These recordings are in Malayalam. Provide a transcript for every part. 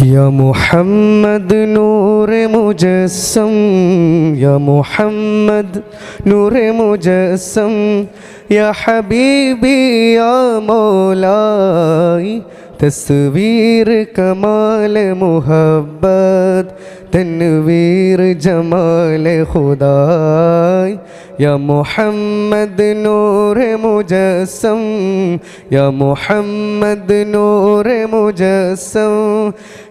يا محمد نور مجسم يا محمد نور مجسم يا حبيبي يا مولاي تصوير كمال محبت تنوير جمال خداي യാ മുഹമ്മദ് നൂറ് മുജസം യാ മുഹമ്മദ് നൂറ് മുജസം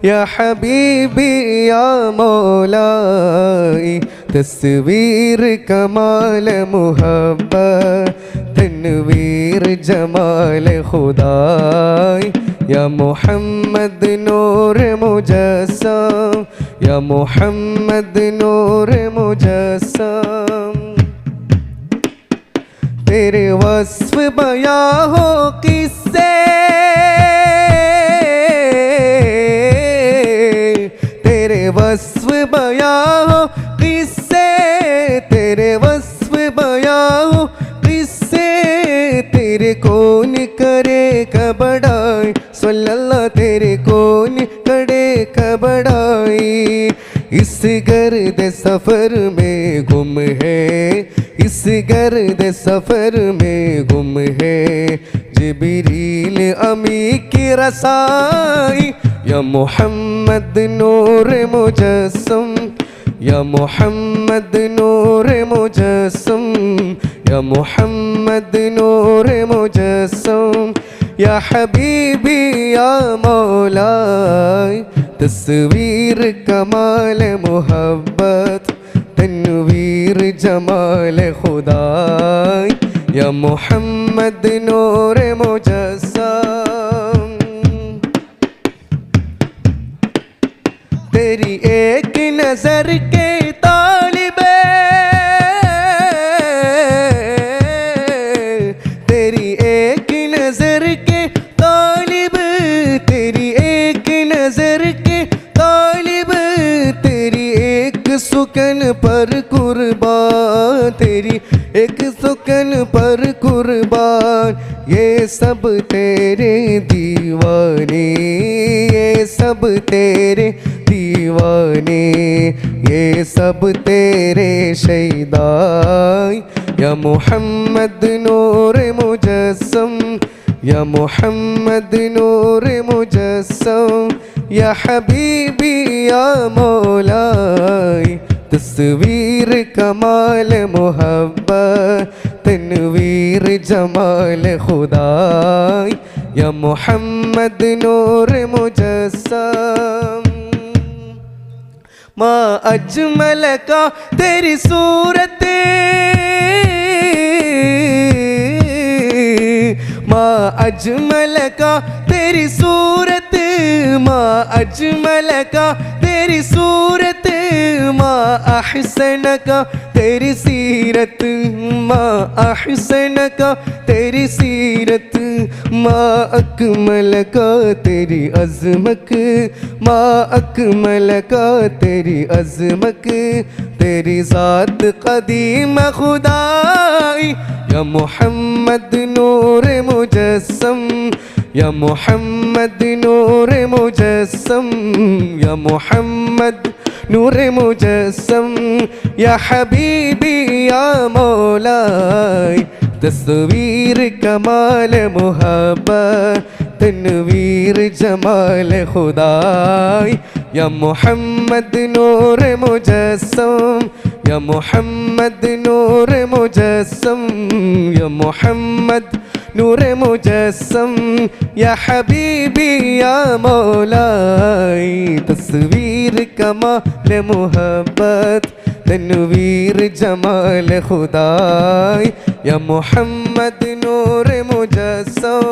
യാ ഹബീബി യാ മോലായി തസ്വീർ കമാല മുഹബ്ബ തൻവീർ ജമാൽ ഖുദായി യാ മുഹമ്മദ് നൂറ് മുജസം യാ മുഹമ്മദ് നൂറ് മുജസം तेरे वस्फ बया हो किससे? तेरे वस्फ बया हो किससे? तेरे वस्फ बया हो किससे? तेरे कौन करे कबड़ाई सल्लल्लाह तेरे कौन करे कबड़ाई। इस गर्द सफ़र में गुम है, इस गर्द सफ़र में गुम है। जिबरील अमी की रसाई, या मोहम्मद नूर मुजस्सम, या मोहम्मद नूर मुजस्सम, या मोहम्मद नूर मुजस्सम, या हबीबी या मौलाई। तस्वीर कमाल मोहब्बत तनवीर जमाल खुदा या मोहम्मद नोर मोजसम तेरी एक नज़र के सुकन पर कुर्बान, तेरी एक सुकन पर कुर्बान। ये सब तेरे दीवाने, ये सब तेरे दीवाने, ये सब तेरे शहीदाई या मोहम्मद नूर मुजस्सम, या मोहम्मद नूर मुजस्सम, या हबीबी या मौलाई തസ്വീർ കമാൽ മുഹബ്ബ തൻവീർ ജമാൽ ഖുദായ് യ മുഹമ്മദ് നൂർ മുജസ്സം മാ അജ്മല കാ തേരി സൂരത്ത് മാ അജ്മല കാ തേരി സൂരത്ത് മാ അജ്മല കാ തേരി സൂരത്ത് माँ अहसन का तेरी सीरत माँ अहसन का तेरी सीरत माँ अकमल का तेरी अजमक माँ अकमल का तेरी अजमक तेरी ज़ात कदीम खुदाई या मोहम्मद नूर मुजस्सम या मोहम्मद नूर मुजस्सम या मोहम्मद നൂറ് മുജസം യഹബീബി യാ മോലായ്. തസ്വീർ കമാല മുഹബ തൻവീർ ജമാല ഖുദായ് യ മുഹമ്മദ് നൂർ മുജസം യ മുഹമ്മദ് നൂർ മുജസം യ മുഹമ്മദ് നൂറ് മുജസം യാ ഹബീബി യാ മൗലായി തസ്വീർ കമാൽ മുഹബത്ത് തന്നുവീർ ജമാൽ ഖുദായ്. യാ മുഹമ്മദ് നൂറ് മുജസം